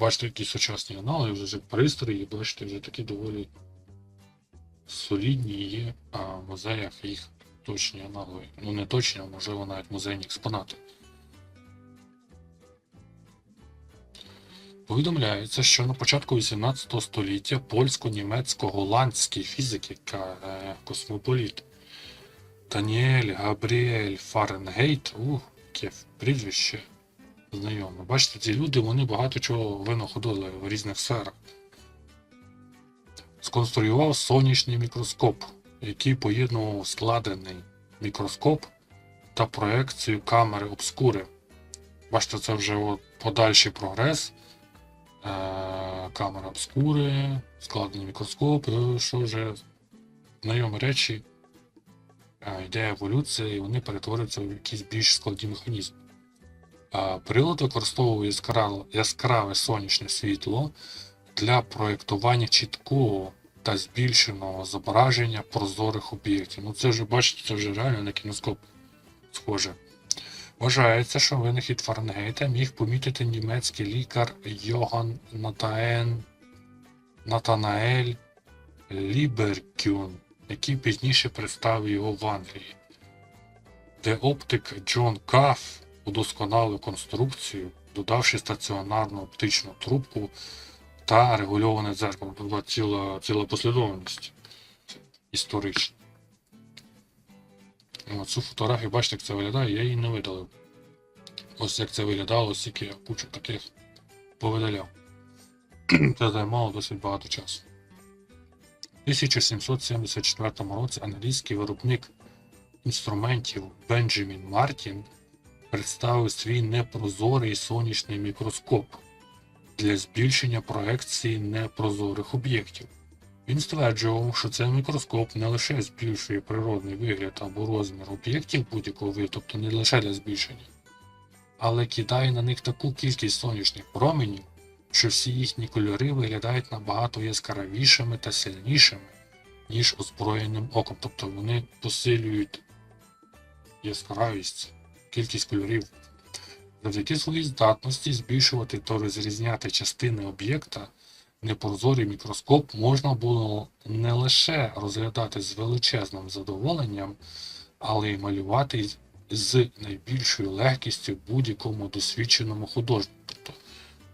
бачите, які сучасні аналоги, вже пристрої, бачите, вже такі доволі солідні є, а в музеях їх точні аналоги. Ну не точні, а можливо навіть музейні експонати. Повідомляється, що на початку 18 століття польсько-німецько-голландський фізик, яка е, космополіт Даніель Габріель Фаренгейт, ух, яке прізвище знайоме. Бачите, ці люди вони багато чого винаходили в різних сферах. Сконструював сонячний мікроскоп, який поєднував складений мікроскоп та проекцію камери обскури. Бачите, це вже от подальший прогрес. Е, камера обскури, складений мікроскоп, е, що вже знайомі речі, е, йде еволюція, і вони перетворюються в якісь більш складні механізми. Прилад використовує яскраве, яскраве сонячне світло для проєктування чіткого та збільшеного зображення прозорих об'єктів. Ну це вже бачите, це вже реально на кіноскоп схоже. Вважається, що винахід Фаренгейта міг помітити німецький лікар Йоган Натаен Натанаель Ліберкюн, який пізніше представив його в Англії, де оптик Джон Каф удосконалив конструкцію, додавши стаціонарну оптичну трубку та регульоване дзеркало. Тут була ціла, ціла послідовність історична. О, Цю фотографію, бачите, як це виглядає, я її не видалив. Ось як це виглядало, ось тільки я кучу таких повидаляв. Це займало досить багато часу. У 1774 році англійський виробник інструментів Бенджамін Мартін представив свій непрозорий сонячний мікроскоп для збільшення проекції непрозорих об'єктів. Він стверджував, що цей мікроскоп не лише збільшує природний вигляд або розмір об'єктів будь-якого виду, тобто не лише для збільшення, але кидає на них таку кількість сонячних променів, що всі їхні кольори виглядають набагато яскравішими та сильнішими, ніж озброєним оком. Тобто вони посилюють яскравість, кількість кольорів. Завдяки своїй здатності збільшувати та розрізняти частини об'єкта, непрозорий мікроскоп можна було не лише розглядати з величезним задоволенням, але й малювати з- найбільшою легкістю будь-якому досвідченому художнику, тобто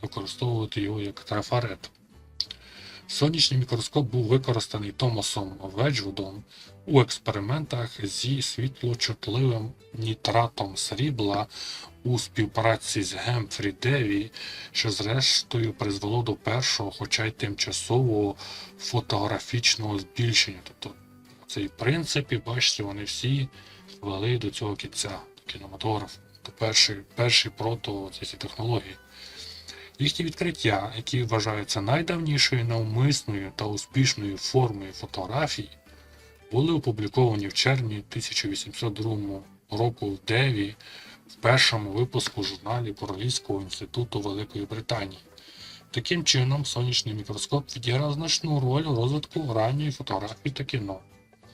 використовувати його як трафарет. Сонячний мікроскоп був використаний Томасом Веджвудом у експериментах зі світлочутливим нітратом срібла у співпраці з Гемфрі Деві, що зрештою призвело до першого, хоча й тимчасового фотографічного збільшення. Тобто цей принцип, і бачите, вони всі вели до цього кінця, до кінематографу. Це перший, перший прото цієї технології. Їхні відкриття, які вважаються найдавнішою навмисною та успішною формою фотографії, були опубліковані в червні 1802 року в Деві в першому випуску журналі Королівського інституту Великої Британії. Таким чином, сонячний мікроскоп відіграв значну роль у розвитку ранньої фотографії та кіно.